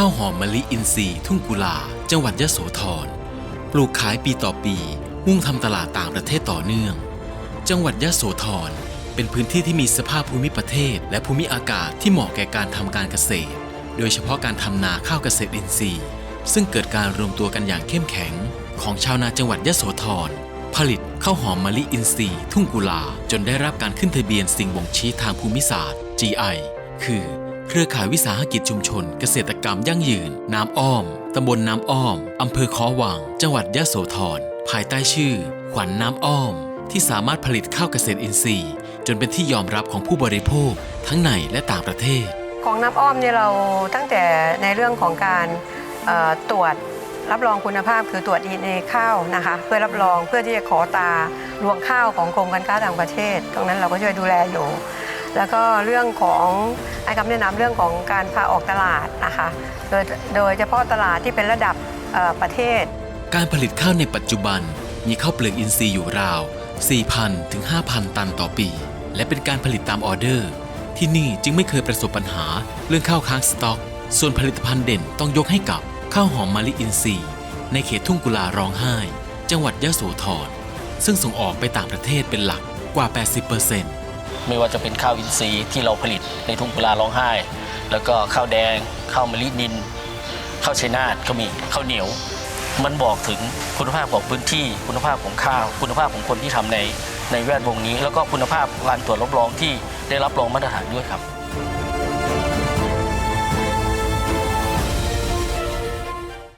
ข้าวหอมมะลิอินทรีย์ทุ่งกุลา จังหวัดยะโสธร ปลูกขายปีต่อปีมุ่งทำตลาดต่างประเทศต่อเนื่อง จังหวัดยะโสธรเป็นพื้นที่ที่มีสภาพภูมิประเทศ และภูมิอากาศที่เหมาะแก่การทำการเกษตร โดยเฉพาะการทำนาข้าวเกษตรอินทรีย์ ซึ่งเกิดการรวมตัวกันอย่างเข้มแข็ง ของชาวนาจังหวัดยะโสธรผลิตข้าวหอมมะลิอินทรีย์ทุ่งกุลาจนได้รับการขึ้นทะเบียนสิ่งบ่งชี้ทางภูมิศาสตร์ GI คือ รือข่ายวิสาหกิจชุมชน เกษตรกรรมยั่งยืน น้ำอ้อม ตำบลน้ำอ้อม อำเภอคอวัง จังหวัดยะโสธร ภายใต้ชื่อ ขวัญน้ำอ้อม ที่สามารถผลิตข้าวเกษตรอินทรีย์ จนเป็นที่ยอมรับของผู้บริโภค ทั้งในและต่างประเทศ ของน้ำอ้อมเนี่ยเราตั้งแต่ในเรื่องของการตรวจรับรองคุณภาพคือตรวจ DNA ข้าวนะคะ เพื่อรับรองเพื่อที่จะขอตารวงข้าวของกรมการค้าต่างประเทศ ตรงนั้นเราก็ช่วยดูแลอยู่ แล้วก็เรื่องของให้คำแนะนำเรื่องของการพาออกตลาดนะคะโดยโดยเฉพาะตลาดที่เป็นระดับประเทศ การผลิตข้าวในปัจจุบันมีข้าวเปลือกอินทรีย์อยู่ราว 4,000 ถึง 5,000 ตันต่อปี และเป็นการผลิตตามออเดอร์ ที่นี่จึงไม่เคยประสบปัญหาเรื่องข้าวค้างสต็อก ส่วนผลิตภัณฑ์เด่นต้องยกให้กับข้าวหอมมะลิอินทรีย์ ในเขตทุ่งกุลาร้องไห้ จังหวัดยะโสธรซึ่งส่งออกไปต่างประเทศเป็นหลักกว่า 80% ไม่ว่าจะเป็นข้าวอินทรีย์ที่เราผลิตในทุ่งกุลาร้องไห้ แล้วก็ข้าวแดงข้าวมะลินินข้าวชัยนาทก็มีข้าวเหนียว มันบอกถึงคุณภาพของพื้นที่คุณภาพของข้าว คุณภาพของคนที่ทำในในแวดวงนี้ แล้วก็คุณภาพการตรวจรับรองที่ได้รับรองมาตรฐานด้วยครับ